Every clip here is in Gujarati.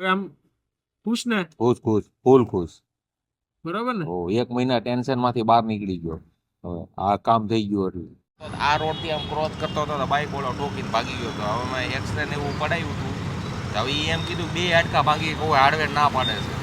હવે આમ ખુશ ને? ખુશ ખુશ ફૂલ ખુશ. બરાબર ને? ઓ એક મહિના ટેન્શનમાંથી બહાર નીકળી ગયો. હવે આ કામ થઈ ગયું એટલે. આ રોડથી આમ ક્રોસ કરતો હતો બાઈક ઓલો ઠોકીને ભાગી ગયો હતો. હવે મેં એક્સરે ને એવું પડાયું હતું. તો હવે એમ કીધું બે હાડકા ભાગી કોઈ હાર્ડવેર ના પાડે છે.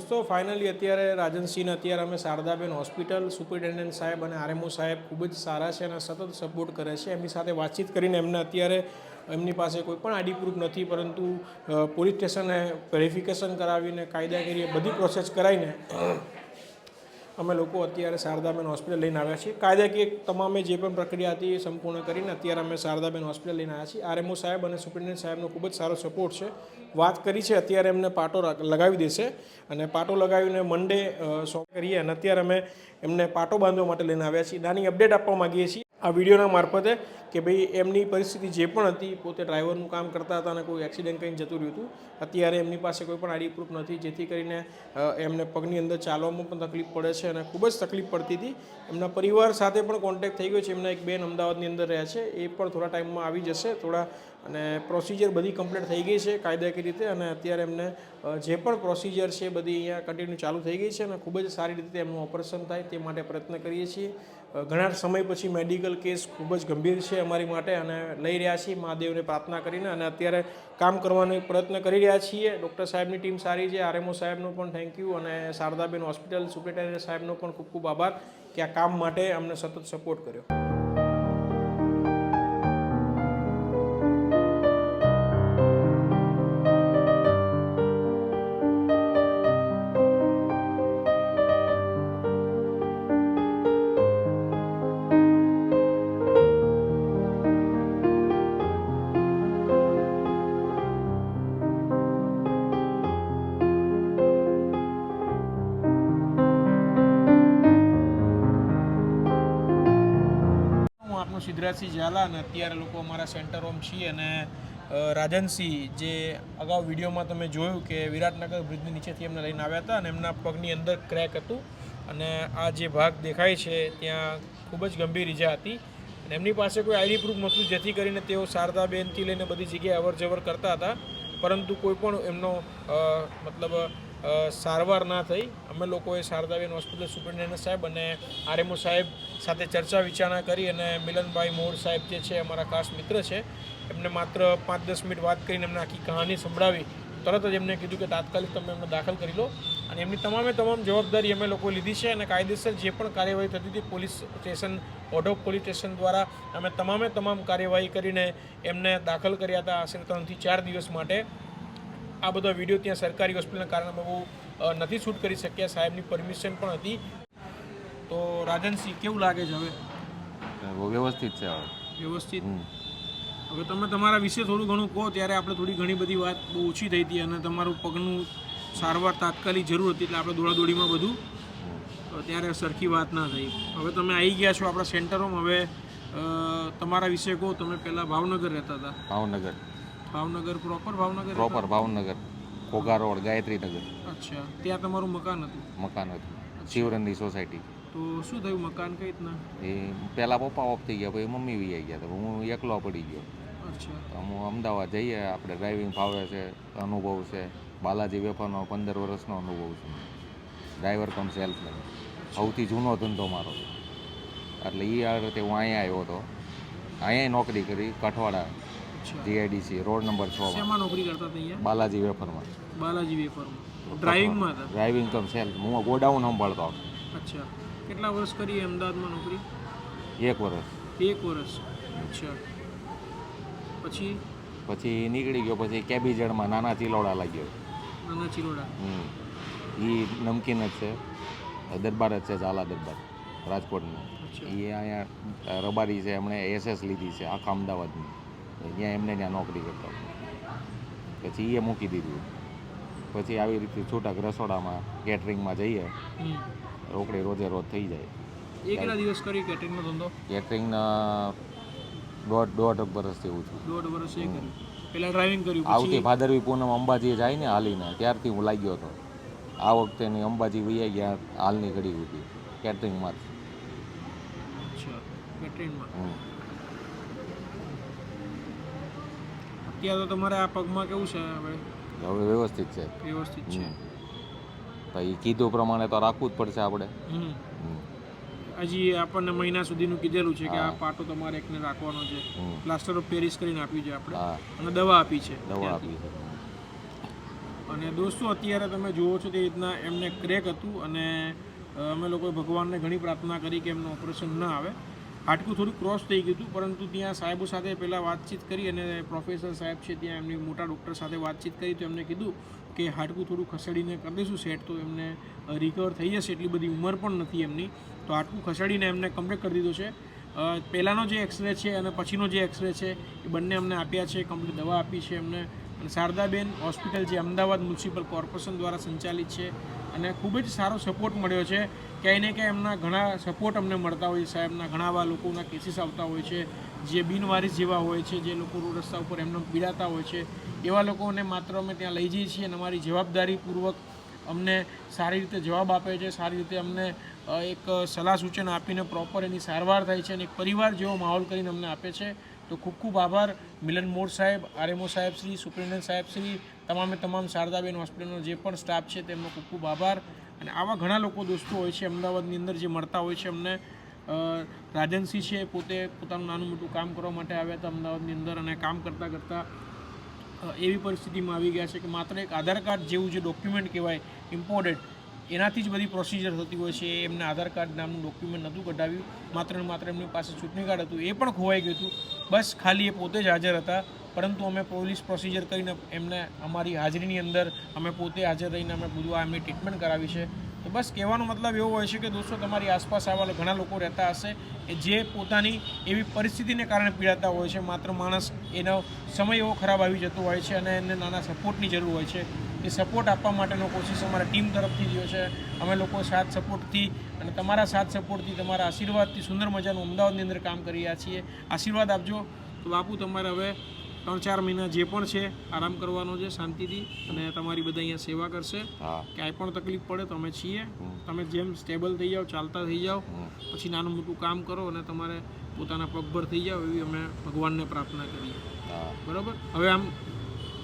દોસ્તો ફાઇનલી અત્યારે રાજનસિંહને અત્યારે અમે શારદાબેન હોસ્પિટલ સુપરિન્ટેન્ડન્ટ સાહેબ અને આરએમઓ સાહેબ ખૂબ જ સારા છે અને સતત સપોર્ટ કરે છે. એમની સાથે વાતચીત કરીને એમને અત્યારે એમની પાસે કોઈ પણ આઈડી પ્રૂફ નથી, પરંતુ પોલીસ સ્ટેશને વેરિફિકેશન કરાવીને, કાયદાકીય બધી પ્રોસેસ કરાવીને અમે લોકો અત્યારે શારદાબેન હોસ્પિટલ લઈને આવ્યા છીએ. કાયદાકીય તમામે જે પણ પ્રક્રિયા હતી એ સંપૂર્ણ કરીને અત્યારે અમે શારદાબેન હોસ્પિટલ લઈને આવ્યા છીએ. આરએમઓ સાહેબ અને સુપ્રિન્ટેન્ડન્ટ સાહેબનો ખૂબ જ સારો સપોર્ટ છે. વાત કરી છે, અત્યારે એમને પાટો લગાવી દેશે અને પાટો લગાવીને મંડે સોંપ કરીએ અને અત્યારે અમે એમને પાટો બાંધવા માટે લઈને આવ્યા છીએ. નાની અપડેટ આપવા માગીએ છીએ. આ વિડીયોના મારફતે કે ભાઈ એમની પરિસ્થિતિ જે પણ હતી, પોતે ડ્રાઈવરનું કામ કરતા હતા અને કોઈ એક્સિડન્ટ કંઈ જતું રહ્યું હતું, અત્યારે એમની પાસે કોઈ પણ આઈડી પ્રૂફ નથી. જેથી કરીને એમને પગની અંદર ચાલવામાં પણ તકલીફ પડે છે અને ખૂબ જ તકલીફ પડતી હતી. એમના પરિવાર સાથે પણ કોન્ટેક્ટ થઈ ગયો છે. એમના એક બેન અમદાવાદની અંદર રહ્યા છે. એ પણ થોડા ટાઈમમાં આવી જશે, થોડા, અને પ્રોસિજર બધી કમ્પ્લીટ થઈ ગઈ છે કાયદાકીય રીતે અને અત્યારે એમને જે પણ પ્રોસિજર છે બધી અહીંયા કન્ટિન્યુ ચાલુ થઈ ગઈ છે અને ખૂબ જ સારી રીતે એમનું ઓપરેશન થાય તે માટે પ્રયત્ન કરીએ છીએ. ઘણા સમય પછી મેડિકલ કેસ ખૂબ જ ગંભીર છે અમારી માટે અને લઈ રહ્યા છીએ, મહાદેવને પ્રાર્થના કરીને અને અત્યારે કામ કરવાનો પ્રયત્ન કરી રહ્યા છીએ. ડૉક્ટર સાહેબની ટીમ સારી છે, આરએમઓ સાહેબનો પણ થેન્ક યુ અને શારદાબેન હોસ્પિટલ સુપ્રિન્ટેન્ડન્ટ સાહેબનો પણ ખૂબ ખૂબ આભાર કે આ કામ માટે અમને સતત સપોર્ટ કર્યો. આપનો ઝાલા અને અત્યારે લોકો અમારા સેન્ટર હોમ છીએ અને રાજનસિંહ જે અગાઉ વિડીયોમાં તમે જોયું કે વિરાટનગર બ્રિજની નીચેથી એમને લઈને આવ્યા હતા અને એમના પગની અંદર ક્રેક હતું અને આ જે ભાગ દેખાય છે ત્યાં ખૂબ જ ગંભીર ઈજા હતી અને એમની પાસે કોઈ આઈડી પ્રૂફ નહોતું, જેથી કરીને તેઓ શારદાબેનથી લઈને બધી જગ્યાએ અવર જવર કરતા હતા, પરંતુ કોઈ પણ એમનો મતલબ સારવાર ના થઈ. અમે લોકોએ શારદાબેન હોસ્પિટલ સુપ્રિન્ટેન્ડન્ટ સાહેબ અને આરએમઓ સાહેબ સાથે ચર્ચા વિચારણા કરી અને મિલનભાઈ મોર સાહેબ જે છે અમારા ખાસ મિત્ર છે, એમને માત્ર પાંચ દસ મિનિટ વાત કરીને એમને આખી કહાની સંભળાવી. તરત જ એમને કીધું કે તાત્કાલિક તમે એમને દાખલ કરી લો. અને એમની તમામે તમામ જવાબદારી અમે લોકો લીધી છે અને કાયદેસર જે પણ કાર્યવાહી થતી હતી, police station Odhav police station દ્વારા અમે તમામે તમામ કાર્યવાહી કરીને એમને દાખલ કર્યા હતા આશરે ત્રણથી ચાર દિવસ માટે. આ બધા વીડિયો ત્યાં સરકારી હોસ્પિટલના કારણે બહુ નથી શૂટ કરી શક્યા. સાહેબની પરમિશન પણ હતી. તો રાજનસિંહ કેવું લાગે છે હવે? વ્યવસ્થિત છે હવે. વ્યવસ્થિત? હવે તમે તમારા વિશે થોડું ઘણું કહો ત્યારે આપણે થોડી ઘણી બધી વાત બહુ ઓછી થઈ હતી અને તમારું પગનું સારવાર તાત્કાલિક જરૂર હતી એટલે આપણે દોડાદોડીમાં બધું ત્યારે સરખી વાત ના થઈ. હવે તમે આવી ગયા છો આપણા સેન્ટરોમાં હવે તમારા વિશે કહો તમે પહેલાં ભાવનગર રહેતા હતા. Bhavnagar. Bhavnagar proper Bhavnagar? Proper Bhavnagar. Ghogha road Gayatri Nagar અચ્છા. ત્યાં તમારું મકાન હતું? મકાન હતું. શિવરંદી સોસાયટી તો શું થયું મકાન કઈ રીતના? એ પહેલાં પપ્પા ઓફ થઈ ગયા પછી મમ્મી વી ગયા તો હું એકલો પડી ગયો. અચ્છા. તો હું અમદાવાદ જઈએ આપણે ડ્રાઇવિંગ ફાવે છે અનુભવ છે. બાલાજી વેફરનો પંદર વર્ષનો અનુભવ છે. ડ્રાઈવર કમ સેલ્સમેન સૌથી જૂનો ધંધો મારો. એટલે એ આ રીતે હું અહીંયા આવ્યો હતો. અહીંયા નોકરી કરી કઠવાડા જીઆઈડીસી રોડ નંબર છ શેમાં નોકરી કરતા હતા બાલાજી વેફરમાં. બાલાજી વેફરમાં. ડ્રાઇવિંગમાં હતા? ડ્રાઇવિંગ કમ સેલ્સ હું ગોડાઉન સંભાળતો અચ્છા. કેટલા વર્ષ કરી અમદાવાદમાં નોકરી? એક વર્ષ. એક વર્ષ. અચ્છા. પછી? પછી નીકળી ગયો પછી કેબીજડમાં નાના ચિલોડા લાગ્યો. નાના ચિલોડા. હમ. એ નમકીન જ છે. દરબાર જ છે ઝાલા દરબાર રાજકોટનું. એ અહીંયા રબારી છે એમણે એસએસ લીધી છે આખા અમદાવાદની. ત્યાં એમને ત્યાં નોકરી કરતો પછી એ મૂકી દીધું. પછી આવી રીતે છૂટક રસોડામાં કેટરિંગમાં જઈએ. રોકડી રોજે રોજ થઈ જાય. એ દિવસ કરી કેટરિંગનો ધંધો? કેટરિંગના દોઢ દોઢ વર્ષ જેવું છું દોઢ વર્ષ એ કર્યું. પહેલા ડ્રાઇવિંગ કર્યું આવતી ભાદરવી પૂનમ અંબાજી જાય ને હાલીને ત્યારથી હું લાગ્યો હતો. આ વખતેની અંબાજી વૈયા ગયા હાલની ઘડી હતી કેટરિંગમાં. કેટરિંગમાં હમ. અત્યારે તો તમારે આ પગમાં કેવું છે હવે? હવે વ્યવસ્થિત છે. વ્યવસ્થિત છે. તો પછી કીધું પ્રમાણે તો રાખવું જ પડશે આપણે. હજી આપણને મહિના સુધીનું કીધેલું છે કે આ. પાટો તમારે એકને રાખવાનો છે. પ્લાસ્ટર ઓફ પેરિસ કરીને આપ્યું છે આપણે. અને દવા આપી છે દવા આપી છે અને દોસ્તો અત્યારે તમે જુઓ છો તે રીતના એમને ક્રેક હતું અને અમે લોકોએ ભગવાનને ઘણી પ્રાર્થના કરી કે એમનું ઓપરેશન ન આવે. હાડકું થોડું ક્રોસ થઈ ગયું હતું, પરંતુ ત્યાં સાહેબો સાથે પહેલાં વાતચીત કરી અને પ્રોફેસર સાહેબ છે ત્યાં એમની મોટા ડૉક્ટર સાથે વાતચીત કરી, તો એમને કીધું કે હાડકું થોડું ખસેડીને કરી દઈશું સેટ, તો એમને રિકવર થઈ જશે, એટલી બધી ઉંમર પણ નથી એમની. તો હાડકું ખસેડીને એમને કમ્પ્લીટ કરી દીધું છે. પહેલાંનો જે એક્સરે છે અને પછીનો જે એક્સરે છે, એ બંને અમને આપ્યા છે કમ્પ્લીટ દવા આપી છે એમને. શારદાબેન હોસ્પિટલ જે અમદાવાદ મ્યુનિસિપલ કોર્પોરેશન દ્વારા સંચાલિત છે અને ખૂબ જ સારો સપોર્ટ મળ્યો છે. ક્યાંય ને ક્યાંય એમના ઘણા સપોર્ટ અમને મળતા હોય છે. સાહેબના ઘણા એવા લોકોના કેસીસ આવતા હોય છે. જે બિનવારીસ જેવા હોય છે, જે લોકો રોડ રસ્તા ઉપર એમને પીડાતા હોય છે. એવા લોકોને માત્ર અમે ત્યાં લઈ જઈએ છીએ અને અમારી જવાબદારીપૂર્વક અમને સારી રીતે જવાબ આપે છે. સારી રીતે અમને એક સલાહ સૂચન આપીને પ્રોપર એની સારવાર થાય છે અને એક પરિવાર જેવો માહોલ કરીને અમને આપે છે. તો ખૂબ ખૂબ આભાર. મિલન મોર સાહેબ, આરએમઓ સાહેબ શ્રી, સુપ્રિન્ટેન્ડન્ટ સાહેબ શ્રી, તમામે તમામ શારદાબેન હોસ્પિટલનો જે પણ સ્ટાફ છે તેમનો ખૂબ ખૂબ આભાર. અને આવા ઘણા લોકો દોસ્તો હોય છે અમદાવાદની અંદર જે મળતા હોય છે અમને. રાજનસિંહ છે, પોતે પોતાનું નાનું મોટું કામ કરવા માટે આવ્યા હતા અમદાવાદની અંદર અને કામ કરતાં કરતાં એવી પરિસ્થિતિમાં આવી ગયા છે કે માત્ર એક આધાર કાર્ડ જેવું જે ડોક્યુમેન્ટ કહેવાય, ઇમ્પોર્ટેડ એનાથી જ બધી પ્રોસિજર થતી હોય છે, એમને આધાર કાર્ડ નામનું ડોક્યુમેન્ટ નહોતું કઢાવ્યું, માત્ર ને માત્ર એમની પાસે ચૂંટણી કાર્ડ હતું, એ પણ ખોવાઈ ગયું હતું. બસ ખાલી એ પોતે જ હાજર હતા, પરંતુ અમે પોલીસ પ્રોસિજર કરીને એમને અમારી હાજરીની અંદર, અમે પોતે હાજર રહીને અમે બધું આ એમની ટ્રીટમેન્ટ કરાવી છે. તો બસ કહેવાનો મતલબ એવો હોય છે કે દોસ્તો, તમારી આસપાસ આવા ઘણા લોકો રહેતા હશે કે જે પોતાની એવી પરિસ્થિતિને કારણે પીડાતા હોય છે, માત્ર માણસ એનો સમય એવો ખરાબ આવી જતો હોય છે અને એને નાના સપોર્ટની જરૂર હોય છે. એ સપોર્ટ આપવા માટેનો કોશિશ અમારા ટીમ તરફથી થયો છે. અમે લોકો સાથ સપોર્ટથી અને તમારા સાથ સપોર્ટથી તમારા આશીર્વાદથી સુંદર મજાનું અમદાવાદની અંદર કામ કરી રહ્યા છીએ. આશીર્વાદ આપજો. તો બાપુ તમારે હવે ત્રણ ચાર મહિના જે પણ છે આરામ કરવાનો છે શાંતિથી અને તમારી બધા અહીંયા સેવા કરશે. ક્યાંય પણ તકલીફ પડે તો અમે છીએ. તમે જેમ સ્ટેબલ થઈ જાઓ ચાલતા થઈ જાઓ. પછી નાનું મોટું કામ કરો અને તમારે પોતાના પગભર થઈ જાઓ એવી અમે ભગવાનને પ્રાર્થના કરીએ. બરાબર? હવે આમ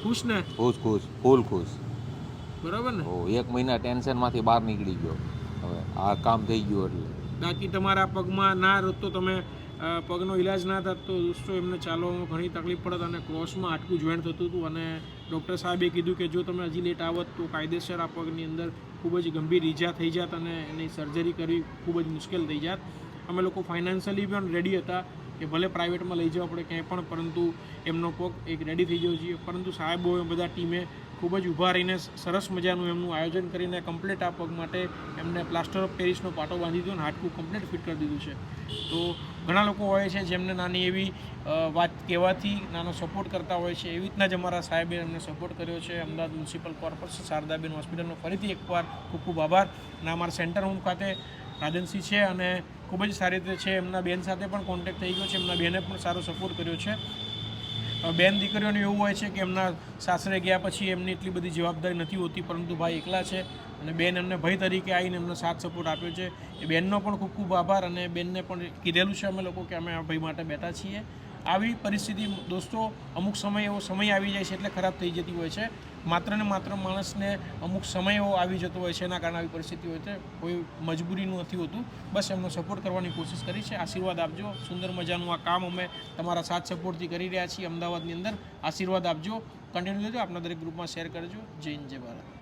ખુશ ને? ખુશ ખુશ. ફૂલ ખુશ. બરાબર ને? ઓ એક મહિના ટેન્શનમાંથી બહાર નીકળી ગયો. હવે આ કામ થઈ ગયું એટલે. બાકી તમારા પગમાં ના રહો તો તમે પગનો ઈલાજ ના થતો તો દોસ્તો એમને ચાલવામાં ઘણી તકલીફ પડત અને ક્રોસમાં હાટકું જોઈન્ટ થતું હતું અને ડૉક્ટર સાહેબે કીધું કે જો તમે હજી લેટ આવત તો કાયદેસર આ પગની અંદર ખૂબ જ ગંભીર ઈજા થઈ જાત અને એની સર્જરી કરવી ખૂબ જ મુશ્કેલ થઈ જાત. અમે લોકો ફાઇનાન્શિયલી પણ રેડી હતા કે ભલે પ્રાઇવેટમાં લઈ જવા પડે ક્યાંય પણ પરંતુ એમનો પગ એક રેડી થઈ જવો જોઈએ. પરંતુ સાહેબો બધા ટીમે ખૂબ જ ઊભા રહીને સરસ મજાનું એમનું આયોજન કરીને કમ્પ્લીટ આ પગ માટે એમને પ્લાસ્ટર ઓફ પેરિસનો પાટો બાંધી દીધો અને હાડકું કમ્પ્લીટ ફિટ કરી દીધું છે. તો ઘણા લોકો હોય છે જેમને નાની એવી વાત કહેવાથી નાનો સપોર્ટ કરતા હોય છે. એવી રીતના જ અમારા સાહેબે એમને સપોર્ટ કર્યો છે. અમદાવાદ મ્યુનિસિપલ કોર્પોરેશન શારદાબેન હોસ્પિટલનો ફરીથી એકવાર ખૂબ ખૂબ આભાર. અને અમારા સેન્ટર હોમ ખાતે રાજનસિંહ છે અને ખૂબ જ સારી રીતે છે. એમના બેન સાથે પણ કોન્ટેક્ટ થઈ ગયો છે. એમના બેને પણ સારો સપોર્ટ કર્યો છે. બેન દીકરીઓને એવું હોય છે કે એમના સાસરે ગયા પછી એમની એટલી બધી જવાબદારી નથી હોતી, પરંતુ ભાઈ એકલા છે અને બેન એમને ભાઈ તરીકે આવીને એમને સાથ સપોર્ટ આપ્યો છે. એ બેનનો પણ ખૂબ ખૂબ આભાર અને બેનને પણ કીધેલું છે અમે લોકો કે અમે આ ભાઈ માટે બેઠા છીએ. આવી પરિસ્થિતિ, દોસ્તો, અમુક સમય એવો સમય આવી જાય છે એટલે ખરાબ થઈ જતી હોય છે. માત્ર ને માત્ર માણસને અમુક સમય એવો આવી જતો હોય છે, એના કારણે આવી પરિસ્થિતિ હોય છે. કોઈ મજબૂરીનું નથી હોતું. બસ એમનો સપોર્ટ કરવાની કોશિશ કરી છે. આશીર્વાદ આપજો. સુંદર મજાનું આ કામ અમે તમારા સાથ સપોર્ટથી કરી રહ્યા છીએ અમદાવાદની અંદર. આશીર્વાદ આપજો. કન્ટિન્યુ લેજો આપના દરેક ગ્રુપમાં શેર કરજો. જય હિન્દ, જય ભારત.